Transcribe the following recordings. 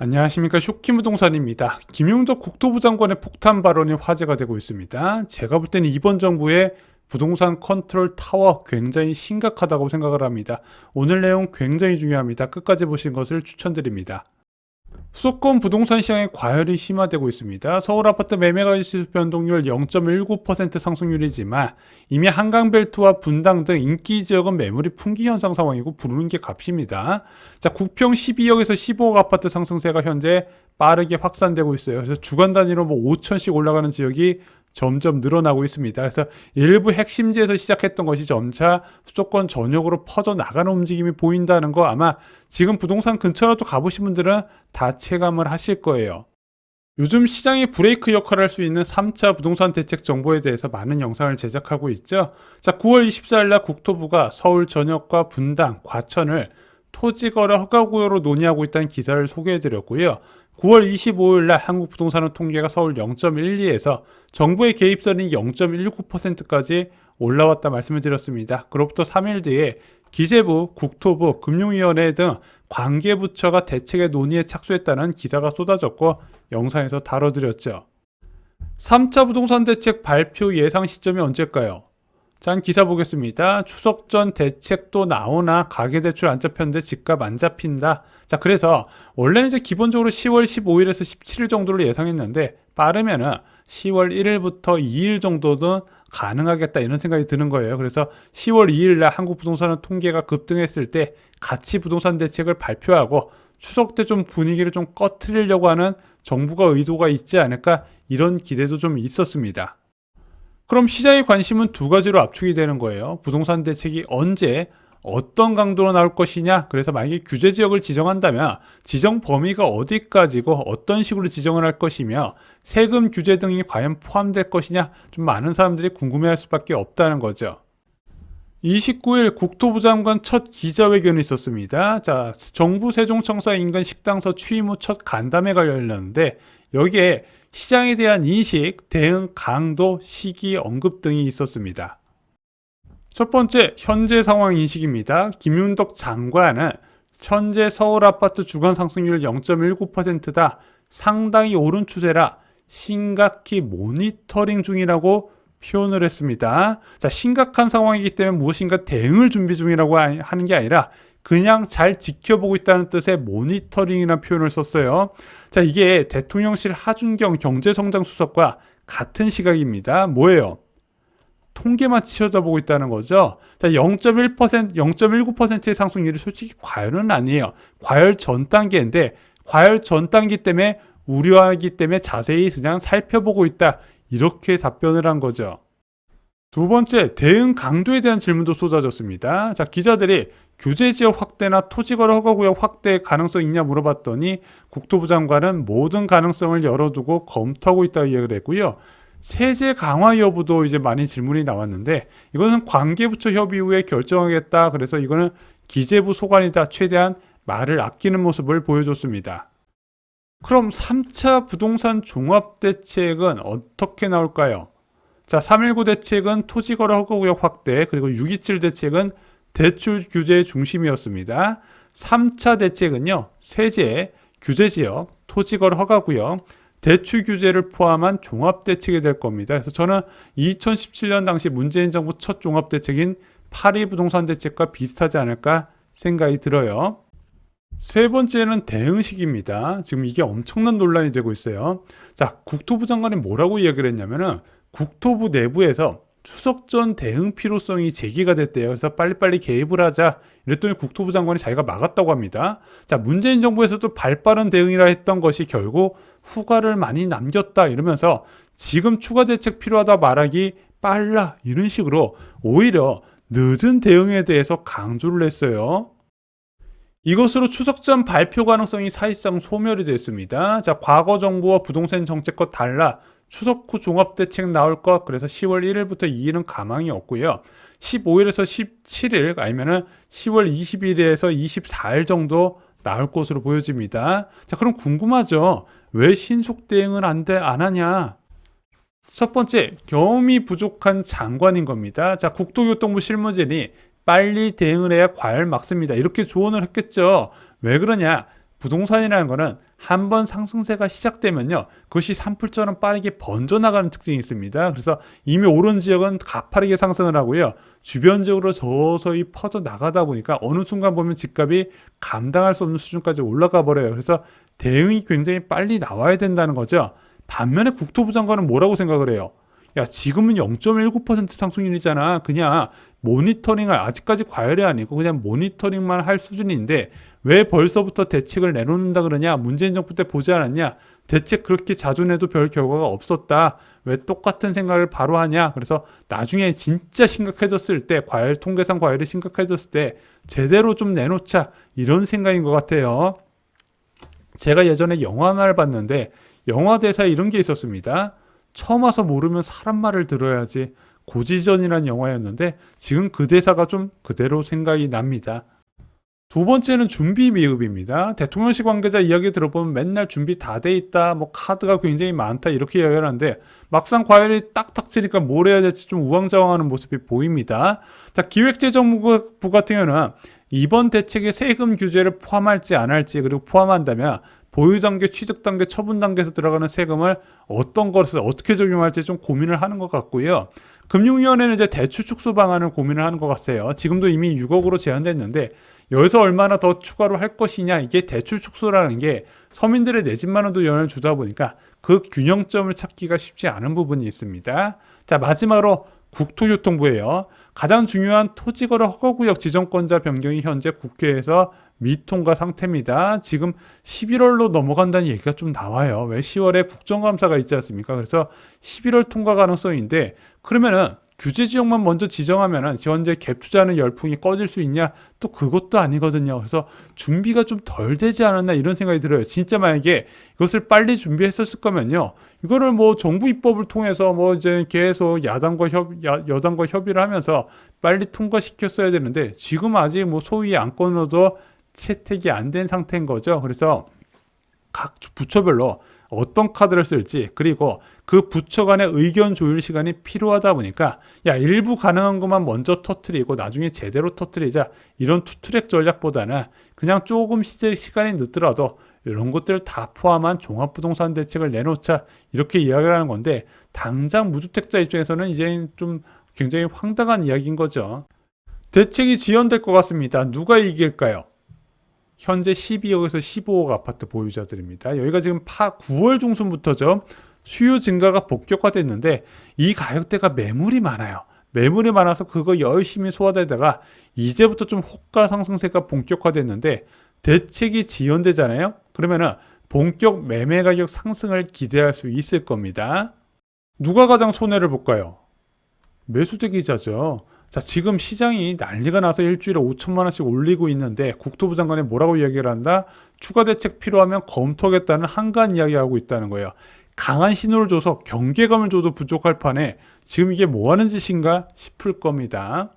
안녕하십니까 쇼키무동산입니다. 김용덕 국토부 장관의 폭탄 발언이 화제가 되고 있습니다. 제가 볼 때는 이번 정부의 부동산 컨트롤 타워 굉장히 심각하다고 생각을 합니다. 오늘 내용 굉장히 중요합니다. 끝까지 보신 것을 추천드립니다. 수도권 부동산 시장의 과열이 심화되고 있습니다. 서울 아파트 매매가 지수 변동률 0.19% 상승률이지만 이미 한강벨트와 분당 등 인기 지역은 매물이 풍기 현상 상황이고 부르는 게 값입니다. 자, 구평 12억에서 15억 아파트 상승세가 현재 빠르게 확산되고 있어요. 그래서 주간 단위로 뭐 5천씩 올라가는 지역이 점점 늘어나고 있습니다. 그래서 일부 핵심지에서 시작했던 것이 점차 수도권 전역으로 퍼져 나가는 움직임이 보인다는 거 아마 지금 부동산 근처라도 가보신 분들은 다 체감을 하실 거예요. 요즘 시장의 브레이크 역할을 할 수 있는 3차 부동산 대책 정보에 대해서 많은 영상을 제작하고 있죠. 자, 9월 24일 날 국토부가 서울 전역과 분당, 과천을 토지거래 허가구역으로 논의하고 있다는 기사를 소개해 드렸고요. 9월 25일 날 한국 부동산원 통계가 서울 0.12에서 정부의 개입선이 0.19%까지 올라왔다 말씀을 드렸습니다. 그로부터 3일 뒤에 기재부, 국토부, 금융위원회 등 관계부처가 대책의 논의에 착수했다는 기사가 쏟아졌고 영상에서 다뤄드렸죠. 3차 부동산 대책 발표 예상 시점이 언제일까요? 자, 한 기사 보겠습니다. 추석 전 대책도 나오나 가계대출 안 잡혔는데 집값 안 잡힌다. 자, 그래서 원래는 이제 기본적으로 10월 15일에서 17일 정도를 예상했는데 빠르면은 10월 1일부터 2일 정도는 가능하겠다 이런 생각이 드는 거예요. 그래서 10월 2일 날 한국 부동산은 통계가 급등했을 때 같이 부동산 대책을 발표하고 추석 때 좀 분위기를 좀 꺼트리려고 하는 정부가 의도가 있지 않을까 이런 기대도 좀 있었습니다. 그럼 시장의 관심은 두 가지로 압축이 되는 거예요. 부동산 대책이 언제 어떤 강도로 나올 것이냐. 그래서 만약에 규제 지역을 지정한다면 지정 범위가 어디까지고 어떤 식으로 지정을 할 것이며 세금 규제 등이 과연 포함될 것이냐. 좀 많은 사람들이 궁금해할 수밖에 없다는 거죠. 29일 국토부 장관 첫 기자회견이 있었습니다. 자, 정부 세종청사 인근 식당서 취임 후 첫 간담회가 열렸는데 여기에 시장에 대한 인식, 대응 강도, 시기 언급 등이 있었습니다. 첫 번째, 현재 상황 인식입니다. 김윤덕 장관은 현재 서울 아파트 주간 상승률 0.19%다. 상당히 오른 추세라 심각히 모니터링 중이라고 표현을 했습니다. 자, 심각한 상황이기 때문에 무엇인가 대응을 준비 중이라고 하는 게 아니라 그냥 잘 지켜보고 있다는 뜻의 모니터링이라는 표현을 썼어요. 자, 이게 대통령실 하준경 경제성장 수석과 같은 시각입니다. 뭐예요? 통계만 치켜다보고 있다는 거죠. 자, 0.1%, 0.19%의 상승률이 솔직히 과열은 아니에요. 과열 전 단계인데 과열 전 단계 때문에 우려하기 때문에 자세히 그냥 살펴보고 있다. 이렇게 답변을 한 거죠. 두 번째, 대응 강도에 대한 질문도 쏟아졌습니다. 자, 기자들이 규제 지역 확대나 토지거래 허가구역 확대 가능성 있냐 물어봤더니 국토부 장관은 모든 가능성을 열어두고 검토하고 있다고 이야기를 했고요. 세제 강화 여부도 이제 많이 질문이 나왔는데 이거는 관계부처 협의 후에 결정하겠다. 그래서 이거는 기재부 소관이다. 최대한 말을 아끼는 모습을 보여줬습니다. 그럼 3차 부동산 종합대책은 어떻게 나올까요? 자, 319 대책은 토지거래 허가구역 확대, 그리고 627 대책은 대출 규제 중심이었습니다. 3차 대책은요, 세제, 규제지역, 토지거래 허가구역, 대출 규제를 포함한 종합대책이 될 겁니다. 그래서 저는 2017년 당시 문재인 정부 첫 종합대책인 파리 부동산 대책과 비슷하지 않을까 생각이 들어요. 세 번째는 대응식입니다. 지금 이게 엄청난 논란이 되고 있어요. 자, 국토부 장관이 뭐라고 이야기를 했냐면은 국토부 내부에서 추석 전 대응 필요성이 제기가 됐대요. 그래서 빨리빨리 개입을 하자. 이랬더니 국토부 장관이 자기가 막았다고 합니다. 자, 문재인 정부에서도 발빠른 대응이라 했던 것이 결국 후과를 많이 남겼다. 이러면서 지금 추가 대책 필요하다 말하기 빨라. 이런 식으로 오히려 늦은 대응에 대해서 강조를 했어요. 이것으로 추석 전 발표 가능성이 사실상 소멸이 됐습니다. 자, 과거 정부와 부동산 정책과 달라 추석 후 종합대책 나올 것 그래서 10월 1일부터 2일은 가망이 없고요. 15일에서 17일 아니면은 10월 20일에서 24일 정도 나올 것으로 보여집니다. 자, 그럼 궁금하죠? 왜 신속 대응을 안, 돼, 안 하냐? 첫 번째, 경험이 부족한 장관인 겁니다. 자, 국토교통부 실무진이 빨리 대응을 해야 과열 막습니다. 이렇게 조언을 했겠죠. 왜 그러냐? 부동산이라는 거는 한 번 상승세가 시작되면요. 그것이 산불처럼 빠르게 번져나가는 특징이 있습니다. 그래서 이미 오른 지역은 가파르게 상승을 하고요. 주변적으로 서서히 퍼져 나가다 보니까 어느 순간 보면 집값이 감당할 수 없는 수준까지 올라가 버려요. 그래서 대응이 굉장히 빨리 나와야 된다는 거죠. 반면에 국토부 장관은 뭐라고 생각을 해요? 야, 지금은 0.19% 상승률이잖아. 그냥 모니터링을 아직까지 과열이 아니고 그냥 모니터링만 할 수준인데 왜 벌써부터 대책을 내놓는다 그러냐? 문재인 정부 때 보지 않았냐? 대책 그렇게 자주 내도 별 결과가 없었다. 왜 똑같은 생각을 바로 하냐? 그래서 나중에 진짜 심각해졌을 때 과열 통계상 과열이 심각해졌을 때 제대로 좀 내놓자 이런 생각인 것 같아요. 제가 예전에 영화 하나를 봤는데 영화 대사에 이런 게 있었습니다. 처음 와서 모르면 사람 말을 들어야지. 고지전이라는 영화였는데 지금 그 대사가 좀 그대로 생각이 납니다. 두 번째는 준비 미흡입니다. 대통령실 관계자 이야기 들어보면 맨날 준비 다 돼 있다, 뭐 카드가 굉장히 많다 이렇게 이야기를 하는데 막상 과열이 딱딱 치니까 뭘 해야 될지 좀 우왕좌왕하는 모습이 보입니다. 자, 기획재정부 같은 경우는 이번 대책에 세금 규제를 포함할지 안 할지 그리고 포함한다면 보유 단계, 취득 단계, 처분 단계에서 들어가는 세금을 어떤 것을 어떻게 적용할지 좀 고민을 하는 것 같고요. 금융위원회는 이제 대출 축소 방안을 고민을 하는 것 같아요. 지금도 이미 6억으로 제한됐는데 여기서 얼마나 더 추가로 할 것이냐 이게 대출 축소라는 게 서민들의 내 집만으로도 영향을 주다 보니까 그 균형점을 찾기가 쉽지 않은 부분이 있습니다. 자 마지막으로 국토교통부예요. 가장 중요한 토지거래 허가구역 지정권자 변경이 현재 국회에서 미통과 상태입니다. 지금 11월로 넘어간다는 얘기가 좀 나와요. 왜 10월에 국정감사가 있지 않습니까? 그래서 11월 통과 가능성인데 그러면은 규제 지역만 먼저 지정하면은 현재 갭 투자하는 열풍이 꺼질 수 있냐? 또 그것도 아니거든요. 그래서 준비가 좀 덜 되지 않았나 이런 생각이 들어요. 진짜 만약에 이것을 빨리 준비했었을 거면요. 이거를 뭐 정부 입법을 통해서 뭐 이제 계속 야당과 협, 야, 여당과 협의를 하면서 빨리 통과시켰어야 되는데 지금 아직 뭐 소위 안건으로도 채택이 안 된 상태인 거죠. 그래서 각 부처별로 어떤 카드를 쓸지 그리고 그 부처 간의 의견 조율 시간이 필요하다 보니까 야 일부 가능한 것만 먼저 터트리고 나중에 제대로 터트리자 이런 투트랙 전략보다는 그냥 조금 시, 시간이 늦더라도 이런 것들을 다 포함한 종합부동산 대책을 내놓자 이렇게 이야기를 하는 건데 당장 무주택자 입장에서는 이제 좀 굉장히 황당한 이야기인 거죠. 대책이 지연될 것 같습니다. 누가 이길까요? 현재 12억에서 15억 아파트 보유자들입니다. 여기가 지금 파 9월 중순부터죠. 수요 증가가 본격화됐는데 이 가격대가 매물이 많아요. 매물이 많아서 그거 열심히 소화되다가 이제부터 좀 호가 상승세가 본격화됐는데 대책이 지연되잖아요. 그러면은 본격 매매 가격 상승을 기대할 수 있을 겁니다. 누가 가장 손해를 볼까요? 매수대 기자죠. 자, 지금 시장이 난리가 나서 일주일에 5천만 원씩 올리고 있는데 국토부 장관이 뭐라고 이야기를 한다? 추가 대책 필요하면 검토하겠다는 한간 이야기하고 있다는 거예요. 강한 신호를 줘서 경계감을 줘도 부족할 판에 지금 이게 뭐 하는 짓인가 싶을 겁니다.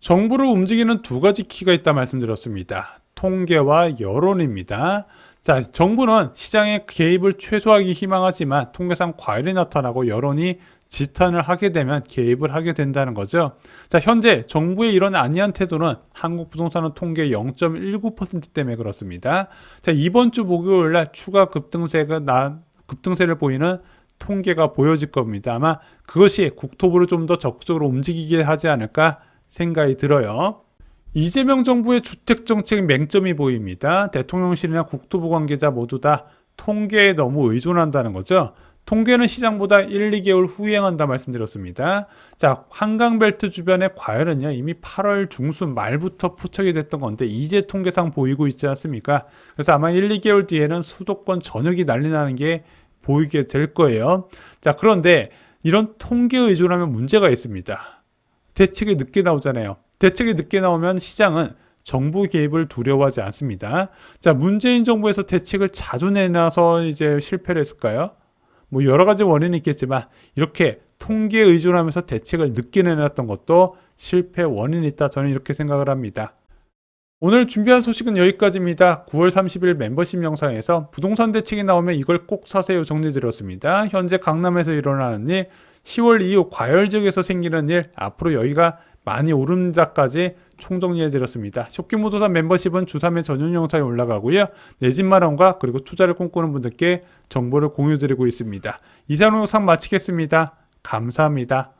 정부를 움직이는 두 가지 키가 있다 말씀드렸습니다. 통계와 여론입니다. 자, 정부는 시장의 개입을 최소화하기 희망하지만 통계상 과열이 나타나고 여론이 지탄을 하게 되면 개입을 하게 된다는 거죠. 자, 현재 정부의 이런 안이한 태도는 한국 부동산은 통계 0.19% 때문에 그렇습니다. 자, 이번 주 목요일 날 추가 급등세가 나, 급등세를 보이는 통계가 보여질 겁니다. 아마 그것이 국토부를 좀 더 적극적으로 움직이게 하지 않을까 생각이 들어요. 이재명 정부의 주택 정책 맹점이 보입니다. 대통령실이나 국토부 관계자 모두 다 통계에 너무 의존한다는 거죠. 통계는 시장보다 1, 2개월 후행한다 말씀드렸습니다. 자, 한강벨트 주변의 과열은요, 이미 8월 중순 말부터 포착이 됐던 건데, 이제 통계상 보이고 있지 않습니까? 그래서 아마 1, 2개월 뒤에는 수도권 전역이 난리 나는 게 보이게 될 거예요. 자, 그런데 이런 통계 의존하면 문제가 있습니다. 대책이 늦게 나오잖아요. 대책이 늦게 나오면 시장은 정부 개입을 두려워하지 않습니다. 자, 문재인 정부에서 대책을 자주 내놔서 이제 실패를 했을까요? 뭐 여러 가지 원인이 있겠지만 이렇게 통계에 의존하면서 대책을 늦게 내놨던 것도 실패 원인이 있다. 저는 이렇게 생각을 합니다. 오늘 준비한 소식은 여기까지입니다. 9월 30일 멤버십 영상에서 부동산 대책이 나오면 이걸 꼭 사세요 정리드렸습니다. 현재 강남에서 일어나는 일, 10월 이후 과열 지역에서 생기는 일, 앞으로 여기가 많이 오른다까지 총정리해드렸습니다. 쇼킹부동산 멤버십은 주3회 전용 영상이 올라가고요. 내집 마련과 그리고 투자를 꿈꾸는 분들께 정보를 공유드리고 있습니다. 이상 영상 마치겠습니다. 감사합니다.